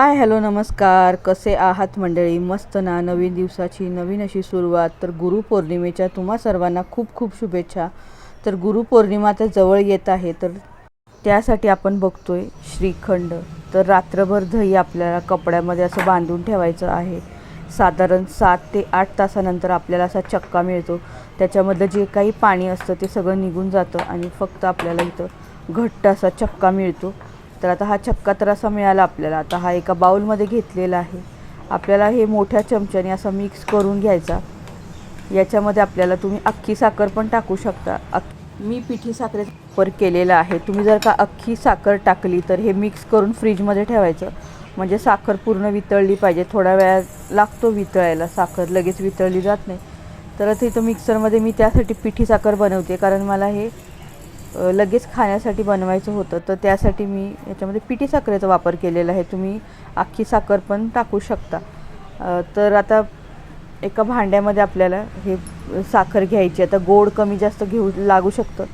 Hello नमस्कार. कसे आहात मंडळी? मस्त ना नवीन दिवसाची नवीन अशी सुरुवात. तर गुरुपौर्णिमेच्या तुम्हा सर्वांना खूप खूप शुभेच्छा. तर गुरुपौर्णिमा तर जवळ येत आहे तर त्यासाठी आपण बघतोय श्रीखंड. तर रात्रभर दही आपल्याला कपड्यामध्ये असं बांधून ठेवायचं आहे. साधारण सात ते आठ तासानंतर आपल्याला असा चक्का मिळतो. त्याच्यामधलं जे काही पाणी असतं ते सगळं निघून जातं आणि फक्त आपल्याला इथं घट्ट असा चक्का मिळतो. तर आता हा छक्का तर असा मिळाला आपल्याला. आता हा एका बाउलमध्ये घेतलेला आहे. आपल्याला हे मोठ्या चमच्याने असा मिक्स करून घ्यायचा. याच्यामध्ये आपल्याला तुम्ही अख्खी साखर पण टाकू शकता. अक मी पिठी साखरेचा वापर केलेला आहे. तुम्ही जर का अख्खी साखर टाकली तर हे मिक्स करून फ्रीजमध्ये ठेवायचं. म्हणजे साखर पूर्ण वितळली पाहिजे. थोडा वेळ लागतो वितळायला. साखर लगेच वितळली जात नाही. तर ते इथं मिक्सरमध्ये मी त्यासाठी पिठी साखर बनवते. कारण मला हे लगेच खाण्यासाठी बनवायचं होतं तर त्यासाठी मी याच्यामध्ये पिठी साखरेचा वापर केलेला आहे. तुम्ही अख्खी साखर पण टाकू शकता. तर आता एका भांड्यामध्ये आपल्याला हे साखर घ्यायची आता गोड कमी जास्त घेऊ लागू शकतं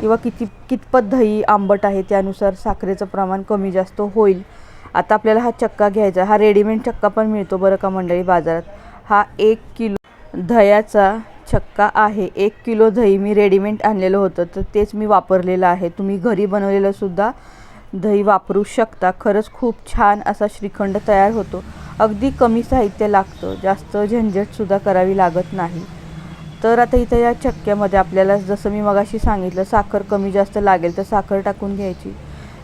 किंवा किती कितपत दही आंबट आहे त्यानुसार साखरेचं प्रमाण कमी जास्त होईल. आता आपल्याला हा चक्का घ्यायचा हा रेडीमेड चक्का पण मिळतो बरं का मंडळी बाजारात. हा एक किलो दह्याचा चक्का आहे. एक किलो दही मी रेडीमेड आणलेलं होतं तर तेच मी वापरलेलं आहे. तुम्ही घरी बनवलेलंसुद्धा दही वापरू शकता. खरंच खूप छान असा श्रीखंड तयार होतो. अगदी कमी साहित्य लागतं. जास्त झंझटसुद्धा करावी लागत नाही. तर आता इथं या चक्क्यामध्ये आपल्याला जसं मी मगाशी सांगितलं साखर कमी जास्त लागेल तर साखर टाकून घ्यायची.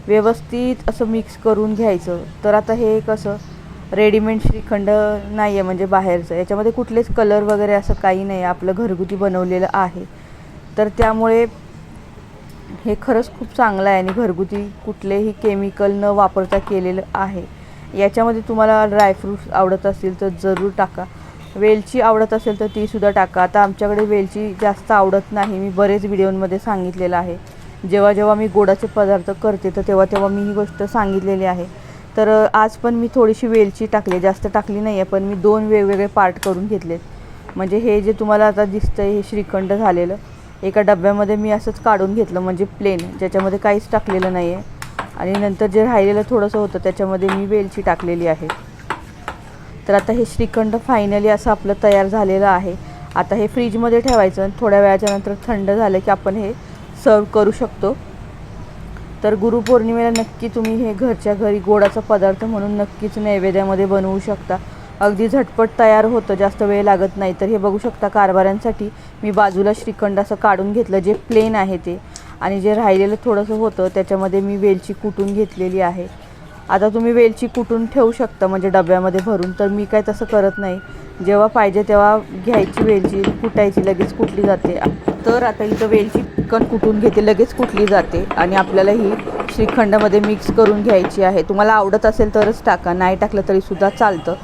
व्यवस्थित असं मिक्स करून घ्यायचं. तर आता हे कसं रेडीमेड श्रीखंड नाही आहे म्हणजे बाहेरचं. याच्यामध्ये कुठलेच कलर वगैरे असं काही नाही. आहे आपलं घरगुती बनवलेलं आहे. तर त्यामुळे हे खरंच खूप चांगलं आहे आणि घरगुती कुठलेही केमिकल न वापरता केलेलं आहे. याच्यामध्ये तुम्हाला ड्रायफ्रूट्स आवडत असतील तर जरूर टाका. वेलची आवडत असेल तर तीसुद्धा टाका. आता आमच्याकडे वेलची जास्त आवडत नाही. मी बरेच व्हिडिओमध्ये सांगितलेलं आहे. जेव्हा जेव्हा मी गोडाचे पदार्थ करते तर तेव्हा तेव्हा मी ही गोष्ट सांगितलेली आहे. तर आज पण मी थोडीशी वेलची टाकली जास्त टाकली नाही आहे पण मी दोन वेगवेगळे पार्ट करून घेतलेत. म्हणजे हे जे तुम्हाला आता दिसतं आहे हे श्रीखंड झालेलं एका डब्यामध्ये मी असंच काढून घेतलं म्हणजे प्लेन ज्याच्यामध्ये काहीच टाकलेलं नाही आहे आणि नंतर जे राहिलेलं थोडंसं होतं त्याच्यामध्ये मी वेलची टाकलेली आहे. तर आता हे श्रीखंड फायनली असं आपलं तयार झालेलं आहे. आता हे फ्रीजमध्ये ठेवायचं थोड्या वेळाच्या नंतर थंड झालं की आपण हे सर्व करू शकतो. तर गुरुपौर्णिमेला नक्की तुम्ही हे घरच्या घरी गोडाचा पदार्थ म्हणून नक्कीच नैवेद्यामध्ये बनवू शकता. अगदी झटपट तयार होतं जास्त वेळ लागत नाही. तर हे बघू शकता कारभाऱ्यांसाठी मी बाजूला श्रीखंड असं काढून घेतलं जे प्लेन आहे ते. आणि जे राहिलेलं थोडंसं होतं त्याच्यामध्ये मी वेलची कुटून घेतलेली आहे. आता तुम्ही वेलची कुटून ठेवू शकता म्हणजे डब्यामध्ये भरून. तर मी काय तसं करत नाही. जेव्हा पाहिजे तेव्हा घ्यायची वेलची कुटायची लगेच कुटली जाते. तर आता इथं वेलची चिकन कुटून घेते लगेच कुटली जाते आणि आपल्याला ही श्रीखंडमध्ये मिक्स करून घ्यायची आहे. तुम्हाला आवडत असेल तरच टाका नाही टाकलं तरीसुद्धा चालतं.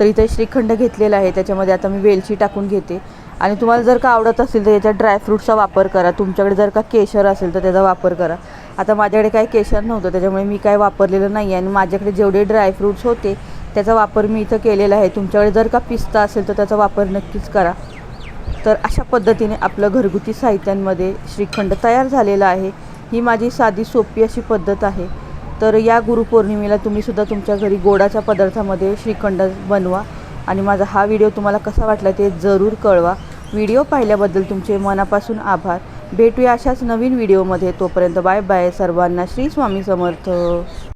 तर इथे श्रीखंड घेतलेला आहे त्याच्यामध्ये आता मी वेलची टाकून घेते. आणि तुम्हाला जर का आवडत असेल तर याच्यात ड्रायफ्रूटचा वापर करा. तुमच्याकडे जर का केशर असेल तर त्याचा वापर करा. आता माझ्याकडे काही केशर नव्हतं त्याच्यामुळे मी काय वापरलेलं नाही आहे आणि माझ्याकडे जेवढे ड्रायफ्रूट्स होते त्याचा वापर मी इथं केलेला आहे. तुमच्याकडे जर का पिस्ता असेल तर त्याचा वापर नक्कीच करा. तर अशा पद्धतीने आपलं घरगुती साहित्यांमध्ये श्रीखंड तयार झालेलं आहे. ही माझी साधी सोपी अशी पद्धत आहे. तर या गुरुपौर्णिमेला तुम्हीसुद्धा तुमच्या घरी गोडाच्या पदार्थामध्ये श्रीखंड बनवा आणि माझा हा व्हिडिओ तुम्हाला कसा वाटला ते जरूर कळवा. व्हिडिओ पाहिल्याबद्दल तुमचे मनापासून आभार. भेटूया अशाच नवीन व्हिडिओमध्ये. तोपर्यंत बाय बाय. सर्वांना श्री स्वामी समर्थ.